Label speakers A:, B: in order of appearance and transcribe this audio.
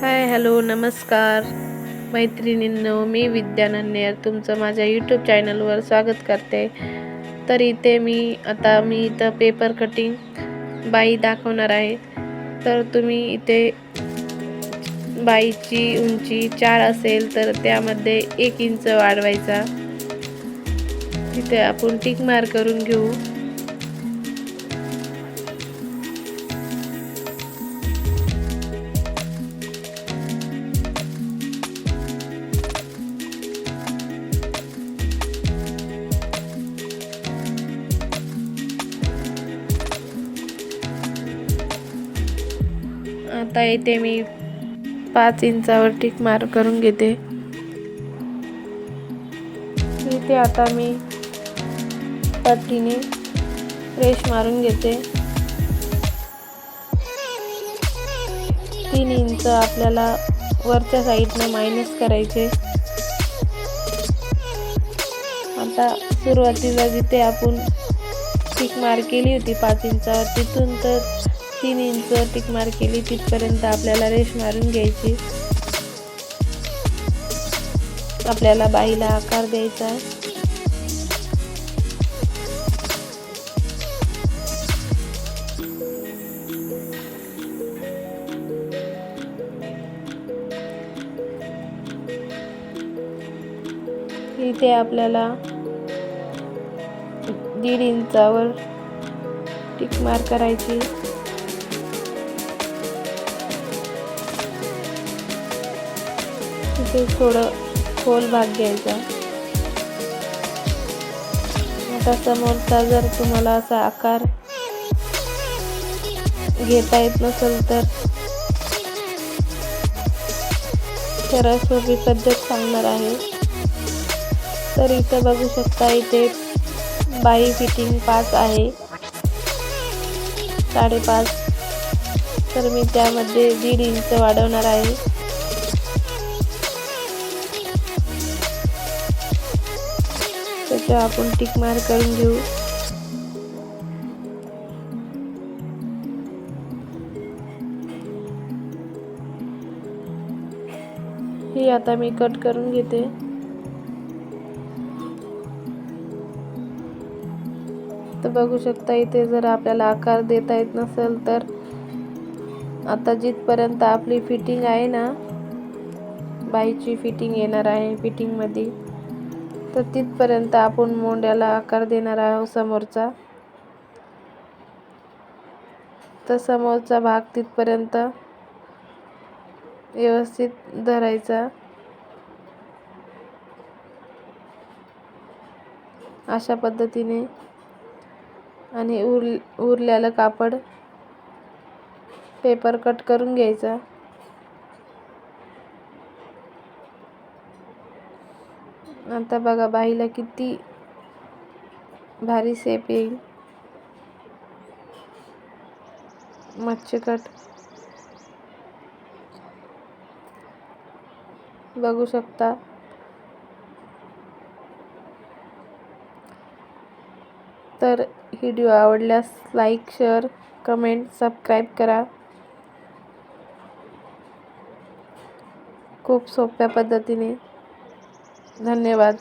A: Hi hello नमस्कार. मैत्रिणींनो मी विद्यानन्यर तुमचं माझ्या यूट्यूब चॅनलवर स्वागत करते. तर इथे मी आता मी इथं पेपर कटिंग बाई दाखवणार आहे. तर तुम्ही इथे बाईची उंची चार असेल तर त्यामध्ये एक इंच वाढवायचा. तिथे आपण टिक मार करून घेऊ. आता इथे मी पाच इंचावर टिक मार करून घेते. इथे आता मी पट्टीने रेश मारून घेते. तीन इंच आपल्याला वरच्या साईडनं मायनस करायचे. आता सुरुवातीला जिथे आपण टिक मार केली होती पाच इंचावर तिथून तर तीन इंच टिक मार केली तिथपर्यंत आपल्याला रेश मारून घ्यायची. आपल्याला बाईला आकार द्यायचा. इथे आपल्याला दीड इंचावर टिक मार करायची. इथे थोडं खोल भाग घ्यायचा. आता समोरचा जर तुम्हाला असा आकार घेता येत नसेल तर सरळ सोपी पद्धत सांगणार आहे. तर इथं बघू शकता इथे बाई फिटिंग पाच आहे. साडेपाच. तर मी त्यामध्ये दीड इंच वाढवणार आहे. त्याच्यावर आपण टिक मार करून घेऊ. ही आता मी कट करून घेते. तर बघू शकता इथे जर आपल्याला आकार देता येत नसेल तर आता जिथपर्यंत आपली फिटिंग आहे ना बाईची फिटिंग येणार आहे फिटिंगमध्ये तर तिथपर्यंत आपण मोंड्याला आकार देणार आहोत समोरचा. तर समोरचा भाग तिथपर्यंत व्यवस्थित धरायचा. अशा पद्धतीने. आणि उर उरलेलं कापड पेपर कट करून घ्यायचा. आता बघा बाईला किती भारी सेप येईल. मच्छी कट बघू शकता. तर व्हिडिओ आवडल्यास लाईक शेअर कमेंट सबस्क्राईब करा. खूप सोप्या पद्धतीने. धन्यवाद.